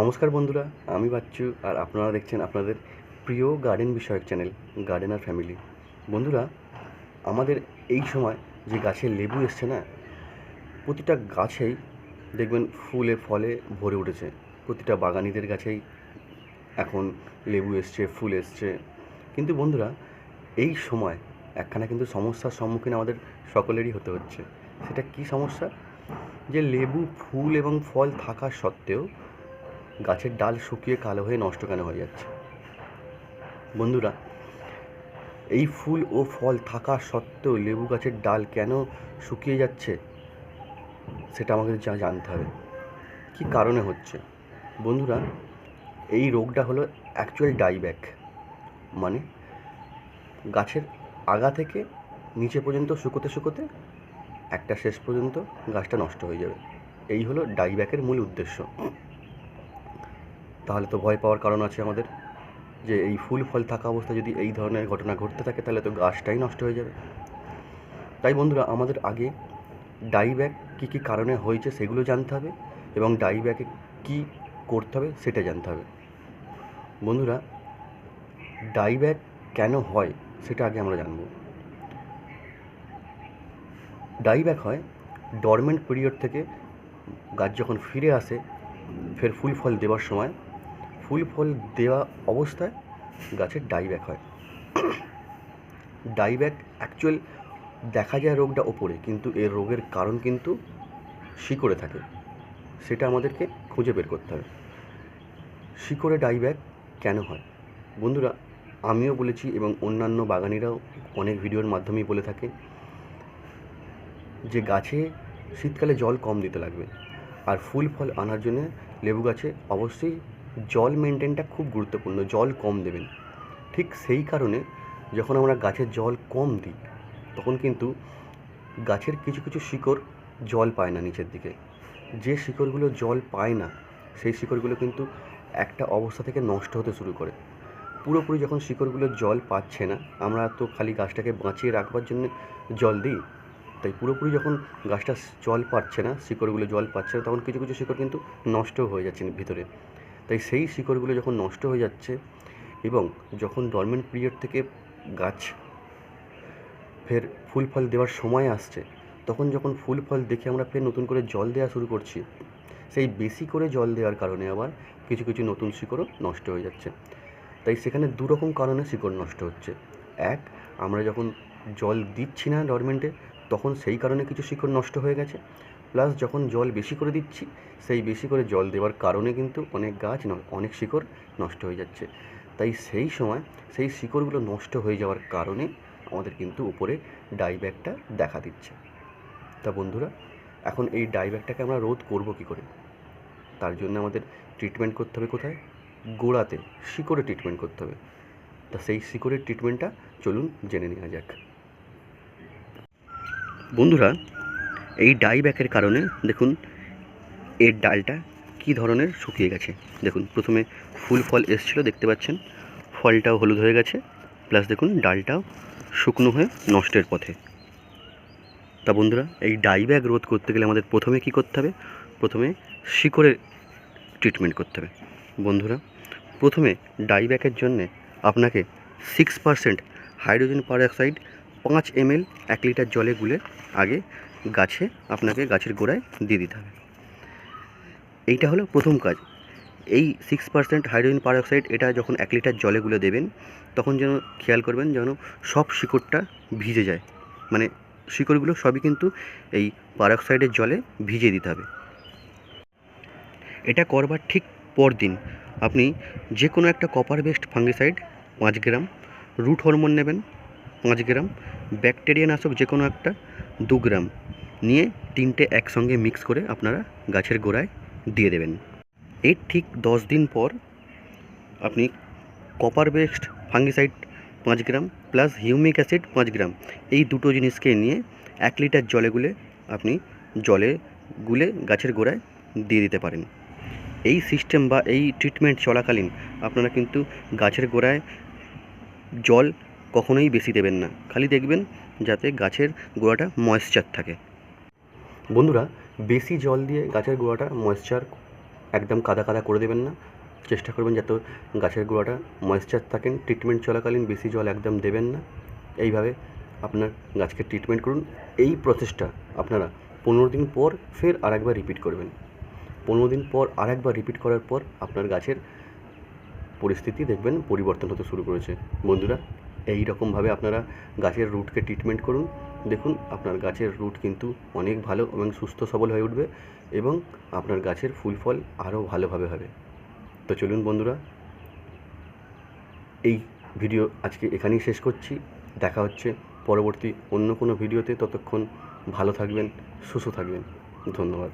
নমস্কার বন্ধুরা, আমি বাচ্চু আর আপনারা দেখছেন আপনাদের প্রিয় গার্ডেন বিষয়ক চ্যানেল গার্ডেনার ফ্যামিলি। বন্ধুরা, আমাদের এই সময় যে গাছে লেবু এসছে না, প্রতিটা গাছেই দেখবেন ফুলে, ফলে ভরে উঠেছে। প্রতিটা বাগানিদের গাছেই এখন লেবু এসছে, ফুল এসছে। কিন্তু বন্ধুরা, এই সময় একখানা কিন্তু সমস্যার সম্মুখীন আমাদের সকলেরই হতে হচ্ছে। সেটা কি সমস্যা? যে লেবু, ফুল এবং ফল থাকা সত্ত্বেও গাছের ডাল শুকিয়ে কালো হয়ে নষ্ট কেন হয়ে যাচ্ছে? বন্ধুরা, এই ফুল ও ফল থাকা সত্ত্বেও লেবু গাছের ডাল কেন শুকিয়ে যাচ্ছে সেটা আমাকে যা জানতে হবে। কী কারণে হচ্ছে? বন্ধুরা, এই রোগটা হলো অ্যাকচুয়াল ডাইব্যাক মানে গাছের আগা থেকে নিচে পর্যন্ত শুকোতে শুকোতে একটা শেষ পর্যন্ত গাছটা নষ্ট হয়ে যাবে। এই হলো ডাইব্যাকের মূল উদ্দেশ্য। তাহলে তো ভয় পাওয়ার কারণ আছে আমাদের। যে এই ফুল ফল থাকা অবস্থায় যদি এই ধরনের ঘটনা ঘটতে থাকে, তাহলে তো গাছটাই নষ্ট হয়ে যাবে। তাই বন্ধুরা, আমাদের আগে ডাইব্যাক কী কী কারণে হয়েছে সেগুলো জানতে হবে এবং ডাইব্যাকে কী করতে হবে সেটা জানতে হবে। বন্ধুরা ডাইব্যাক কেন হয় সেটা আগে আমরা জানব। ডাইব্যাক হয় ডরমেন্ট পিরিয়ড থেকে গাছ যখন ফিরে আসে, ফের ফুল ফল দেওয়ার সময় ফুল ফল দেওয়া অবস্থায় গাছের ডাইব্যাক হয়। ডাইব্যাক অ্যাকচুয়াল দেখা যায় রোগটা ওপরে, কিন্তু এর রোগের কারণ কিন্তু শিকড়ে থাকে। সেটা আমাদেরকে খুঁজে বের করতে হবে। শিকড়ে ডাইব্যাক কেন হয়? বন্ধুরা, আমিও বলেছি এবং অন্যান্য বাগানিরাও অনেক ভিডিওর মাধ্যমেই বলে থাকে যে গাছে শীতকালে জল কম দিতে লাগবে। আর ফুল ফল আনার জন্য লেবু গাছে অবশ্যই জল মেনটেনটা খুব গুরুত্বপূর্ণ, জল কম দেবেন। ঠিক সেই কারণে যখন আমরা গাছের জল কম দিই, তখন কিন্তু গাছের কিছু কিছু শিকড় জল পায় না নিচের দিকে। যে শিকড়গুলো জল পায় না, সেই শিকড়গুলো কিন্তু একটা অবস্থা থেকে নষ্ট হতে শুরু করে। পুরোপুরি যখন শিকড়গুলো জল পাচ্ছে না, আমরা তো খালি গাছটাকে বাঁচিয়ে রাখবার জন্য জল দিই। তাই পুরোপুরি যখন গাছটা জল পাচ্ছে না, শিকড়গুলো জল পাচ্ছে না, তখন কিছু কিছু শিকড় কিন্তু নষ্ট হয়ে যাচ্ছে ভিতরে। তাই সেই শিকড়গুলো যখন নষ্ট হয়ে যাচ্ছে এবং যখন ডরমেন্ট পিরিয়ড থেকে গাছ ফের ফুল ফল দেওয়ার সময় আসছে, তখন যখন ফুল ফল দেখে আমরা ফের নতুন করে জল দেওয়া শুরু করছি, সেই বেশি করে জল দেওয়ার কারণে আবার কিছু কিছু নতুন শিকড়ও নষ্ট হয়ে যাচ্ছে। তাই সেখানে দু রকম কারণে শিকড় নষ্ট হচ্ছে। এক, আমরা যখন জল দিচ্ছি না ডরমেন্টে তখন সেই কারণে কিছু শিকড় নষ্ট হয়ে গেছে। প্লাস যখন জল বেশি করে দিচ্ছি, সেই বেশি করে জল দেওয়ার কারণে কিন্তু অনেক গাছ অনেক শিকড় নষ্ট হয়ে যাচ্ছে। তাই সেই সময় সেই শিকড়গুলো নষ্ট হয়ে যাওয়ার কারণে আমাদের কিন্তু উপরে ডাইব্যাকটা দেখা দিচ্ছে। তা বন্ধুরা, এখন এই ডাইব্যাকটাকে আমরা রোধ করব কী করে? তার জন্য আমাদের ট্রিটমেন্ট করতে হবে কোথায়? গোড়াতে শিকড়ে ট্রিটমেন্ট করতে হবে। তা সেই শিকড়ের ট্রিটমেন্টটা চলুন জেনে নেওয়া যাক। বন্ধুরা এই ডাইব্যাকের কারণে দেখুন, এর ডালটা কী ধরনের শুকিয়ে গেছে। দেখুন, প্রথমে ফুল ফল এসছিল, দেখতে পাচ্ছেন। ফলটাও হলুদ হয়ে গেছে প্লাস দেখুন, ডালটাও শুকনো হয়ে নষ্টের পথে। তা বন্ধুরা, এই ডাইব্যাক রোধ করতে গেলে আমাদের প্রথমে কি করতে হবে? প্রথমে শিকড়ের ট্রিটমেন্ট করতে হবে। বন্ধুরা, প্রথমে ডাইব্যাকের জন্যে আপনাকে সিক্স পারসেন্ট হাইড্রোজেন পারঅক্সাইড পাঁচ এমএল এক লিটার জলে গুলে আগে গাছে, আপনাকে গাছের গোড়ায় দিয়ে দিতে হবে। এইটা হলো প্রথম কাজ। এই সিক্স পার্সেন্ট হাইড্রোজেন পারঅক্সাইড এটা যখন এক লিটার জলে গুলে দেবেন, তখন যেন খেয়াল করবেন যেন সব শিকড়টা ভিজে যায়। মানে শিকড়গুলো সবই কিন্তু এই পারঅক্সাইডের জলে ভিজিয়ে দিতে হবে। এটা করবার ঠিক পরদিন আপনি যে কোনো একটা কপার বেস্ট ফাঙ্গিসাইড পাঁচ গ্রাম রুট হরমোন নেবেন, পাঁচ গ্রাম ব্যাকটেরিয়া নাশক যে কোনো একটা, দু গ্রাম নিয়ে তিনটে একসঙ্গে মিক্স করে আপনারা গাছের গোড়ায় দিয়ে দেবেন। এর ঠিক দশ দিন পর আপনি কপার বেসড ফাঙ্গিসাইড পাঁচ গ্রাম প্লাস হিউমিক অ্যাসিড পাঁচ গ্রাম এই দুটো জিনিসকে নিয়ে এক লিটার জলে গুলে আপনি জলে গুলে গাছের গোড়ায় দিয়ে দিতে পারেন। এই সিস্টেম বা এই ট্রিটমেন্ট চলাকালীন আপনারা কিন্তু গাছের গোড়ায় জল কখনোই বেশি দেবেন না। খালি দেখবেন যাতে গাছের গোড়াটা ময়েশ্চার থাকে। বন্ধুরা, বেশি জল দিয়ে গাছের গোড়াটা ময়েশ্চার একদম কাদা কাদা করে দেবেন না। চেষ্টা করবেন যাতে গাছের গোড়াটা ময়েশ্চার থাকেন ট্রিটমেন্ট চলাকালীন বেশি জল একদম দেবেন না। এইভাবে আপনার গাছকে ট্রিটমেন্ট করুন। এই প্রসেসটা আপনারা পনেরো দিন পর ফের আরেকবার রিপিট করবেন। পনেরো দিন পর আরেকবার রিপিট করার পর আপনার গাছের পরিস্থিতি দেখবেন পরিবর্তন হতে শুরু করেছে। বন্ধুরা এই রকমভাবে আপনারা গাছের রুটকে ট্রিটমেন্ট করুন। দেখুন, আপনার গাছের রুট কিন্তু অনেক ভালো এবং সুস্থ সবল হয়ে উঠবে এবং আপনার গাছের ফুল ফল আরও ভালোভাবে হবে। তো চলুন বন্ধুরা, এই ভিডিও আজকে এখানেই শেষ করছি। দেখা হচ্ছে পরবর্তী অন্য কোনো ভিডিওতে। ততক্ষণ ভালো থাকবেন, সুস্থ থাকবেন। ধন্যবাদ।